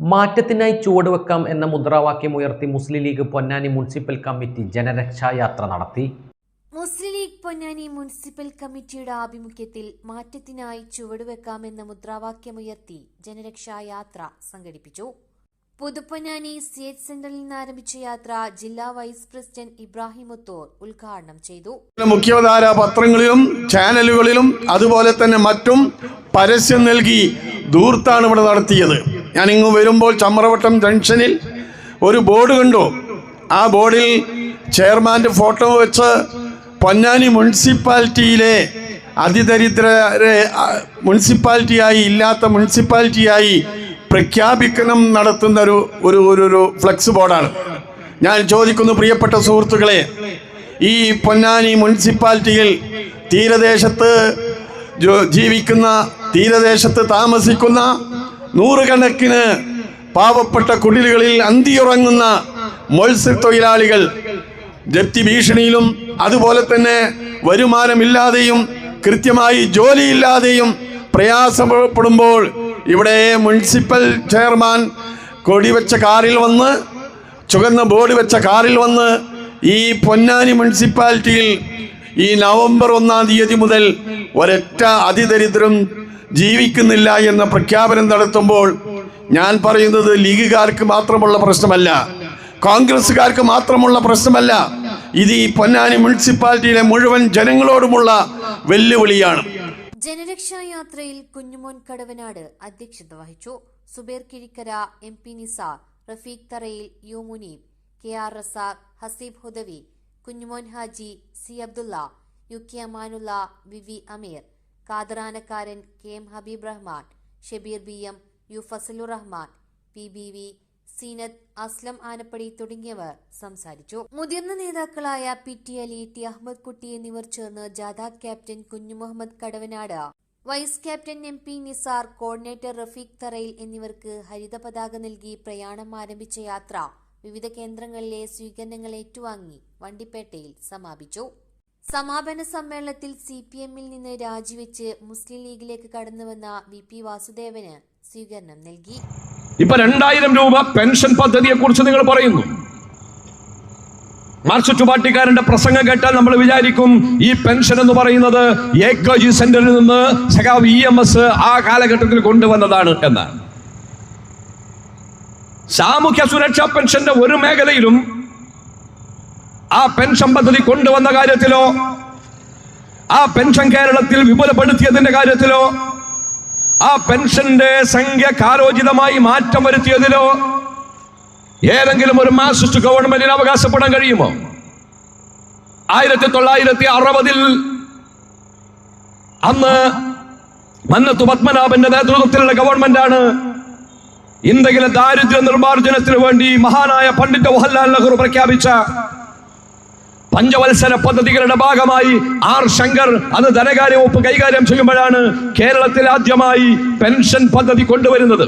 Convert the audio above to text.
മാറ്റത്തിനായി ചുവടുവെക്കാം എന്ന മുദ്രാവാക്യം ഉയർത്തി മുസ്ലിം ലീഗ് പൊന്നാനി മുനിസിപ്പൽ കമ്മിറ്റി ജനരക്ഷായാത്ര നടത്തി. മുസ്ലിം ലീഗ് പൊന്നാനി മുനിസിപ്പൽ കമ്മിറ്റിയുടെ ആഭിമുഖ്യത്തിൽ മാറ്റത്തിനായി ചുവടുവെക്കാമെന്ന മുദ്രാവാക്യമുയർത്തി ജനരക്ഷായാത്ര സംഘടിപ്പിച്ചു. പുതുപ്പൊന്നാനി സ്റ്റേറ്റ് സെന്ററിൽ നിന്ന് ആരംഭിച്ച യാത്ര ജില്ലാ വൈസ് പ്രസിഡന്റ് ഇബ്രാഹിം ഒത്തോർ ഉദ്ഘാടനം ചെയ്തു. മുഖ്യധാര പത്രങ്ങളിലും ചാനലുകളിലും അതുപോലെ തന്നെ മറ്റും പരസ്യം നൽകി ദൂർത്താണ് ഇവിടെ നടത്തിയത്. ഞാൻ വരുമ്പോൾ ചമ്രവട്ടം ജംഗ്ഷനിൽ ഒരു ബോർഡ് കണ്ടു. ആ ബോർഡിൽ ചെയർമാന്റെ ഫോട്ടോ വെച്ച് പൊന്നാനി മുനിസിപ്പാലിറ്റിയിലെ അതിദരിദ്രരെ മുനിസിപ്പാലിറ്റിയായി ഇല്ലാത്ത മുനിസിപ്പാലിറ്റിയായി പ്രഖ്യാപിക്കണം നടത്തുന്ന ഒരു ഒരു ഒരു ഫ്ലെക്സ് ബോർഡാണ്. ഞാൻ ചോദിക്കുന്നു പ്രിയപ്പെട്ട സുഹൃത്തുക്കളെ ഈ പൊന്നാനി മുനിസിപ്പാലിറ്റിയിൽ തീരദേശത്ത് ജീവിക്കുന്ന തീരദേശത്ത് താമസിക്കുന്ന നൂറുകണക്കിന് പാവപ്പെട്ട കുടിലുകളിൽ അന്തിയുറങ്ങുന്ന മത്സ്യത്തൊഴിലാളികൾ ജപ്തി ഭീഷണിയിലും അതുപോലെ തന്നെ വരുമാനമില്ലാതെയും കൃത്യമായി ജോലിയില്ലാതെയും പ്രയാസപ്പെടുമ്പോൾ ഇവിടെ മുനിസിപ്പൽ ചെയർമാൻ കൊടി വെച്ച കാറിൽ വന്ന് ചുവന്ന ബോർഡ് വെച്ച കാറിൽ വന്ന് ഈ പൊന്നാനി മുനിസിപ്പാലിറ്റിയിൽ ഈ നവംബർ ഒന്നാം തീയതി മുതൽ ഒരൊറ്റ അതിദരിദ്രം ജീവിക്കുന്നില്ല എന്ന പ്രഖ്യാപനം നടത്തുമ്പോൾ ഞാൻ പറയുന്നത് ലീഗുകാർക്ക് മാത്രമുള്ള പ്രശ്നമല്ല കോൺഗ്രസ്സുകാർക്ക് മാത്രമുള്ള പ്രശ്നമല്ല. ഇത് ഈ പൊന്നാനി മുനിസിപ്പാലിറ്റിയിലെ മുഴുവൻ ജനങ്ങളോടുമുള്ള വെല്ലുവിളിയാണ്. ജനരക്ഷാ യാത്രയിൽ കുഞ്ഞുമോൻ കടവനാട് അധ്യക്ഷത വഹിച്ചു. Subair Kizhikkara M P Nisar Rafeeq Tharayil U Muneeb K R Razak Haseeb Hudavi Kunjumon Haji C Abdulla U K Amanulla V V Ameer Katharanakkaran K M Habeeb Rahman Shabeer B M U Fazalur Rahman P B V Seenath Aslam Anappadi തുടങ്ങിയവർ സംസാരിച്ചു. മുതിർന്ന നേതാക്കളായ P T Ali T Ahmed Kutty എന്നിവർ ചേർന്ന് ജാഥ captain Kunjumuhammed Kadavanad vice captain M P Nisar coordinator Rafeeq Tharayil എന്നിവർക്ക് ഹരിത പതാക നൽകി പ്രയാണം ആരംഭിച്ച യാത്ര വിവിധ കേന്ദ്രങ്ങളിലെ സ്വീകരണങ്ങൾ ഏറ്റുവാങ്ങി വണ്ടിപ്പേട്ടയിൽ സമാപിച്ചു. സമാപന സമ്മേളനത്തിൽ സി പി എമ്മിൽ നിന്ന് രാജിവെച്ച് മുസ്ലിം ലീഗിലേക്ക് കടന്നുവന്ന വി പി വാസുദേവന് സ്വീകരണം നൽകി. ഇപ്പൊ രണ്ടായിരം രൂപ പെൻഷൻ പദ്ധതിയെ കുറിച്ച് നിങ്ങൾ പറയുന്നു. മാർക്സിസ്റ്റ് പാർട്ടിക്കാരന്റെ പ്രസംഗം കേട്ടാൽ നമ്മൾ വിചാരിക്കും ഈ പെൻഷൻ എന്ന് പറയുന്നത് ഏക്കോജി സെന്ററിൽ നിന്ന് സഖാവ് ഇ എം എസ് ആ കാലഘട്ടത്തിൽ കൊണ്ടുവന്നതാണ് എന്നാണ്. സാമൂഹ്യ സുരക്ഷാ പെൻഷന്റെ ഒരു മേഖലയിലും ആ പെൻഷൻ പദ്ധതി കൊണ്ടുവന്ന കാര്യത്തിലോ ആ പെൻഷൻ കേരളത്തിൽ വിപുലപ്പെടുത്തിയതിന്റെ കാര്യത്തിലോ ആ പെൻഷന്റെ സംഖ്യ കാലോചിതമായി മാറ്റം വരുത്തിയതിലോ ഏതെങ്കിലും ഒരു മാസിസ്റ്റ് ഗവൺമെന്റിന് അവകാശപ്പെടാൻ കഴിയുമോ? ആയിരത്തി തൊള്ളായിരത്തി അറുപതിൽ അന്ന് മന്നത്തു പത്മനാഭന്റെ നേതൃത്വത്തിലുള്ള ഗവൺമെന്റാണ് ഇന്ത്യയിലെ ദാരിദ്ര്യ നിർമ്മാർജനത്തിന് വേണ്ടി മഹാനായ പണ്ഡിറ്റ് ജവഹർലാൽ നെഹ്റു പ്രഖ്യാപിച്ച പഞ്ചവത്സര പദ്ധതികളുടെ ഭാഗമായി ആർ ശങ്കർ അത് ധനകാര്യ വകുപ്പ് കൈകാര്യം ചെയ്യുമ്പോഴാണ് കേരളത്തിൽ ആദ്യമായി പെൻഷൻ പദ്ധതി കൊണ്ടുവരുന്നത്.